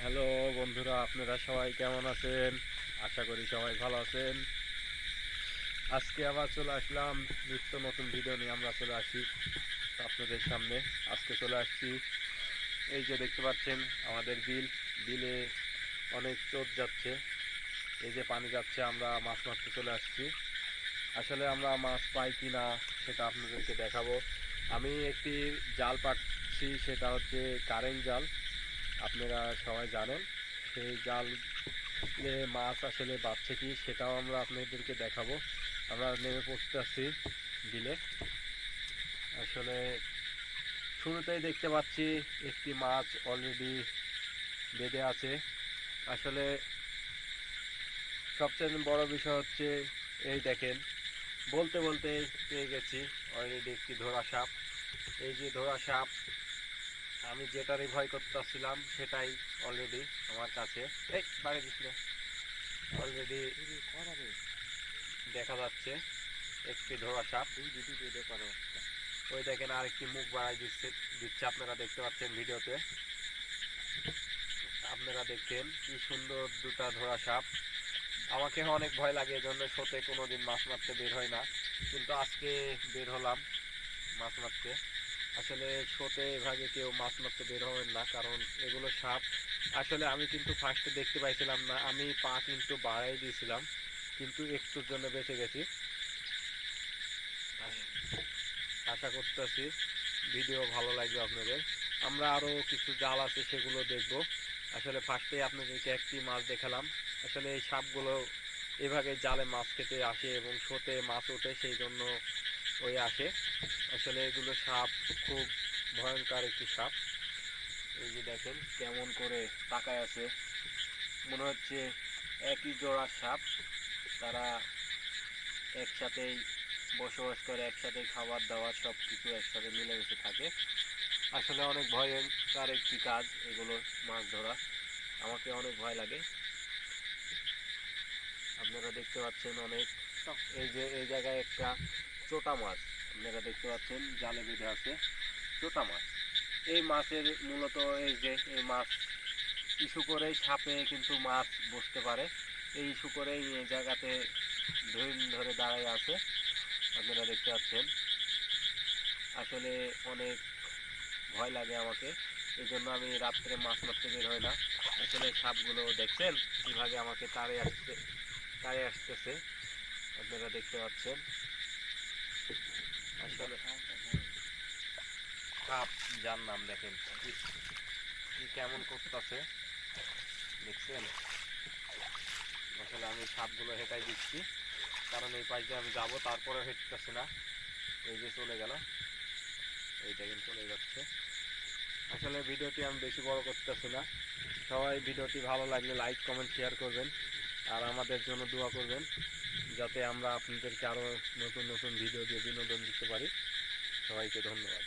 Hello বন্ধুরা, আপনারা সবাই কেমন আছেন? আশা করি সবাই ভালো আছেন। আজকে আবার চলে আসলাম, নিত্য নতুন ভিডিও নিয়ে আমরা চলে আসি আপনাদের সামনে। আজকে চলে আসছি, এই যে দেখতে পাচ্ছেন আমাদের বিল। বিলে অনেক চোট যাচ্ছে, এই যে পানি যাচ্ছে, আমরা মাছ মারতে চলে আসছি। আসলে আমরা মাছ পাই কি না সেটা আপনাদেরকে দেখাবো। আমি একটি জাল পাচ্ছি সেটা হচ্ছে কারেন্ট জাল। আপনারা সবাই জানেন, সেই জালে মাছ আসলে বাচ্ছে কি, সেটাও আমরা আপনাদেরকে দেখাবো। আমরা নেমে পড়তে আসছি বিলে। আসলে শুরুতেই দেখতে পাচ্ছি একটি মাছ অলরেডি বেঁধে আছে। আসলে সবচেয়ে বড় বিষয় হচ্ছে এই দেখেন, বলতে বলতে পেয়ে গেছি অলরেডি একটি ধরা সাপ। এই যে ধরা সাপ আমি যেটারই ভয় করতেছিলাম সেটাই অলরেডি আমার কাছে। এই বাড়ি দিস অলরেডি দেখা যাচ্ছে। একটি ধরা সাপ ওই দেখেন আরেকটি মুখ বাড়াই দিচ্ছে দিচ্ছে। আপনারা দেখতে পাচ্ছেন ভিডিওতে। আপনারা দেখেন কি সুন্দর দুটা ধরা সাপ আমাকে অনেক ভয় লাগে, এজন্য শোতে কোনোদিন মাছ মারতে বের হয় না। কিন্তু আজকে বের হলাম মাছ মারতে। আসলে শোতে এভাবে কেউ মাছ মারতে বের হবেন না, কারণ এগুলো সাপ। আসলে আমি কিন্তু ফার্স্টে দেখতে পাইছিলাম না, আমি পা কিন্তু বাড়াই দিয়েছিলাম, কিন্তু একটুর জন্য বেঁচে গেছি। আশা করতেছি ভিডিও ভালো লাগবে আপনাদের। আমরা আরও কিছু জাল আছে সেগুলো দেখব। আসলে ফার্স্টে আপনাদেরকে একটি মাছ দেখালাম। আসলে এই সাপগুলো এভাবে জালে মাছ খেতে আসে এবং শোতে মাছ ওঠে, সেই জন্য ওই আসে। আসলে এগুলো সাপ, খুব ভয়ঙ্কর একটি সাপ। এই যে দেখেন কেমন করে তাকায় আছে। মনে হচ্ছে একই জোড়া সাপ। তারা একসাথেই বসবাস করে একসাথে খাবার দাবার সব কিছু একসাথে মিলেমিশে থাকে। আসলে অনেক ভয়ঙ্কর একটি কাজ এগুলো মাছ ধরা। আমাকে অনেক ভয় লাগে। আপনারা দেখতে পাচ্ছেন অনেক। এই যে, এই জায়গায় একটা চোটা মাছ। আপনারা দেখতে পাচ্ছেন, জালে বেঁধে আছে চোটা মাছ। এই মাছের মূলত এই যে, এই মাছ ইস্যু করেই সাপে কিন্তু মাছ বসতে পারে। এই ইস্যু করেই জায়গাতে ধরে ধরে দাঁড়ায় আছে। আপনারা দেখতে পাচ্ছেন। আসলে অনেক ভয় লাগে আমাকে। এই জন্য আমি রাত্রে মাছ মারতে বের হয় না। আসলে সাপগুলো দেখছেন কীভাবে আমাকে তাড়ে আসতে তাড়ে আসতেছে। আপনারা দেখতে পাচ্ছেন। সাপ যার নাম দেখেন কেমন করতেছে, দেখছেন? আসলে আমি সাপগুলো হেঁটাই দিচ্ছি, কারণ এই পাশে আমি যাব তারপরে হেঁটতেছে না। এই যে চলে গেল, এই দেখেন চলে যাচ্ছে। আসলে ভিডিওটি আমি বেশি বড় করতেছি না। সবাই ভিডিওটি ভালো লাগলে লাইক কমেন্ট শেয়ার করবেন। আর আমাদের জন্য দোয়া করবেন। যাতে আমরা আপনাদেরকে আরও নতুন নতুন ভিডিও দিয়ে বিনোদন দিতে পারি। সবাইকে ধন্যবাদ।